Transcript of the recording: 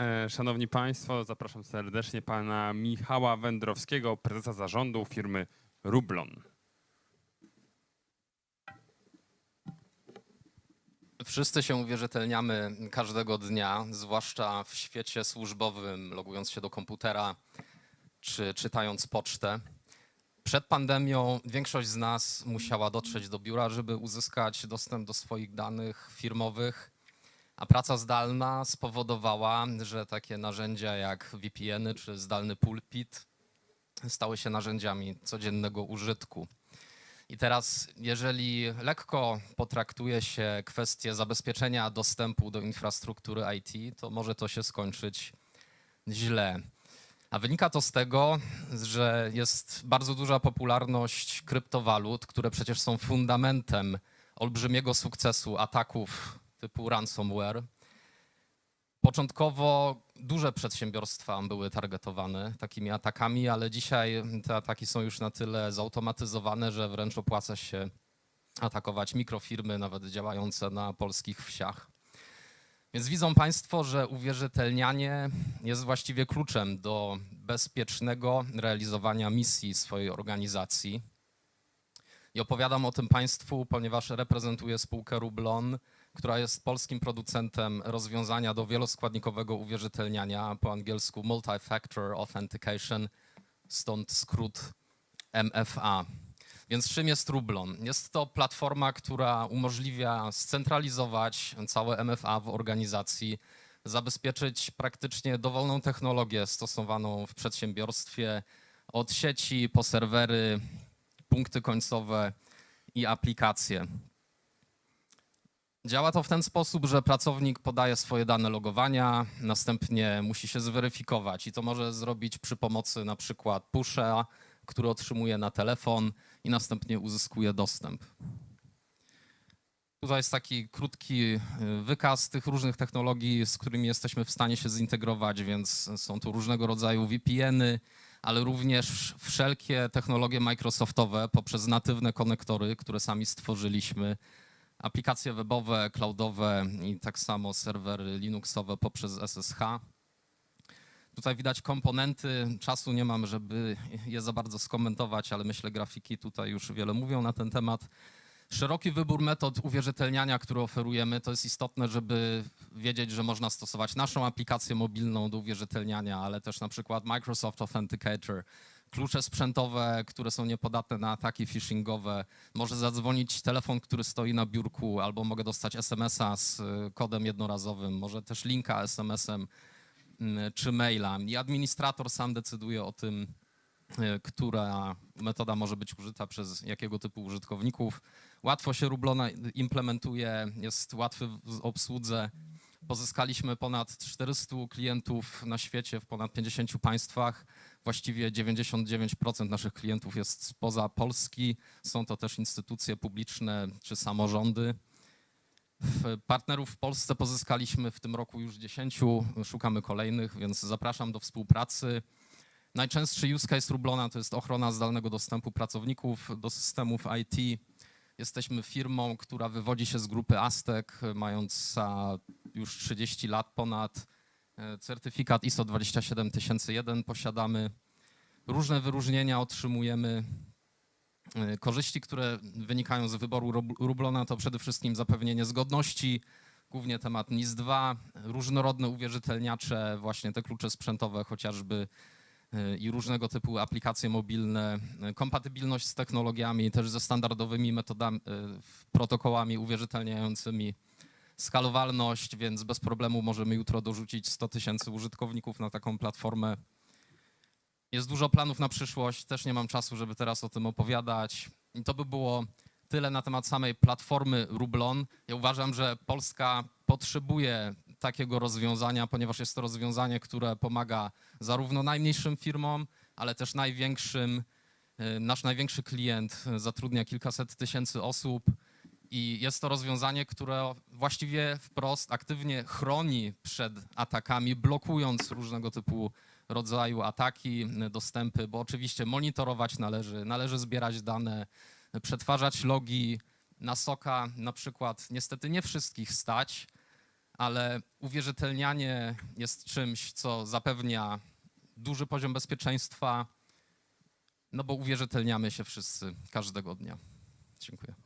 E, Szanowni Państwo, zapraszam serdecznie pana Michała Wędrowskiego, prezesa zarządu firmy Rublon. Wszyscy się uwierzytelniamy każdego dnia, zwłaszcza w świecie służbowym, logując się do komputera czy czytając pocztę. Przed pandemią większość z nas musiała dotrzeć do biura, żeby uzyskać dostęp do swoich danych firmowych, a praca zdalna spowodowała, że takie narzędzia jak VPN-y czy zdalny pulpit stały się narzędziami codziennego użytku. I teraz, jeżeli lekko potraktuje się kwestię zabezpieczenia dostępu do infrastruktury IT, to może to się skończyć źle. A wynika to z tego, że jest bardzo duża popularność kryptowalut, które przecież są fundamentem olbrzymiego sukcesu ataków typu ransomware. Początkowo duże przedsiębiorstwa były targetowane takimi atakami, ale dzisiaj te ataki są już na tyle zautomatyzowane, że wręcz opłaca się atakować mikrofirmy, nawet działające na polskich wsiach. Więc widzą Państwo, że uwierzytelnianie jest właściwie kluczem do bezpiecznego realizowania misji swojej organizacji. I opowiadam o tym Państwu, ponieważ reprezentuję spółkę Rublon, która jest polskim producentem rozwiązania do wieloskładnikowego uwierzytelniania, po angielsku Multi-Factor Authentication, stąd skrót MFA. Więc czym jest Rublon? Jest to platforma, która umożliwia scentralizować całe MFA w organizacji, zabezpieczyć praktycznie dowolną technologię stosowaną w przedsiębiorstwie, od sieci po serwery, punkty końcowe i aplikacje. Działa to w ten sposób, że pracownik podaje swoje dane logowania, następnie musi się zweryfikować i to może zrobić przy pomocy na przykład pusha, który otrzymuje na telefon i następnie uzyskuje dostęp. Tutaj jest taki krótki y, wykaz tych różnych technologii, z którymi jesteśmy w stanie się zintegrować, więc są tu różnego rodzaju VPN-y, ale również wszelkie technologie Microsoftowe poprzez natywne konektory, które sami stworzyliśmy, aplikacje webowe, cloudowe i tak samo serwery Linuxowe poprzez SSH. Tutaj widać komponenty. Czasu nie mam, żeby je za bardzo skomentować, ale myślę, grafiki tutaj już wiele mówią na ten temat. Szeroki wybór metod uwierzytelniania, które oferujemy, to jest istotne, żeby wiedzieć, że można stosować naszą aplikację mobilną do uwierzytelniania, ale też na przykład Microsoft Authenticator, klucze sprzętowe, które są niepodatne na ataki phishingowe. Może zadzwonić telefon, który stoi na biurku, albo mogę dostać SMS-a z y, kodem jednorazowym, może też linka SMS-em mm, czy maila. I administrator sam decyduje o tym, y, która metoda może być użyta przez jakiego typu użytkowników. Łatwo się Rublona implementuje, jest łatwy w obsłudze. Pozyskaliśmy ponad 400 klientów na świecie w ponad 50 państwach. Właściwie 99% naszych klientów jest spoza Polski. Są to też instytucje publiczne czy samorządy. Partnerów w Polsce pozyskaliśmy w tym roku już 10, szukamy kolejnych, więc zapraszam do współpracy. Najczęstszy use case Rublona to jest ochrona zdalnego dostępu pracowników do systemów IT. Jesteśmy firmą, która wywodzi się z grupy Aztec, mająca już 30 lat ponad. E, Certyfikat ISO 27001 posiadamy. Różne wyróżnienia otrzymujemy. E, Korzyści, które wynikają z wyboru Rub- Rublona, to przede wszystkim zapewnienie zgodności, głównie temat NIS-2, różnorodne uwierzytelniacze, właśnie te klucze sprzętowe chociażby y, i różnego typu aplikacje mobilne, kompatybilność z technologiami, też ze standardowymi metodami, protokołami uwierzytelniającymi, skalowalność, więc bez problemu możemy jutro dorzucić 100 tysięcy użytkowników na taką platformę. Jest dużo planów na przyszłość, też nie mam czasu, żeby teraz o tym opowiadać. I to by było tyle na temat samej platformy Rublon. Ja uważam, że Polska potrzebuje takiego rozwiązania, ponieważ jest to rozwiązanie, które pomaga zarówno najmniejszym firmom, ale też największym. Y, Nasz największy klient zatrudnia kilkaset tysięcy osób i jest to rozwiązanie, które właściwie wprost aktywnie chroni przed atakami, blokując różnego typu rodzaju ataki, dostępy, bo oczywiście monitorować należy, należy zbierać dane, przetwarzać logi na soka na przykład niestety nie wszystkich stać, ale uwierzytelnianie jest czymś, co zapewnia duży poziom bezpieczeństwa, no bo uwierzytelniamy się wszyscy każdego dnia. Dziękuję.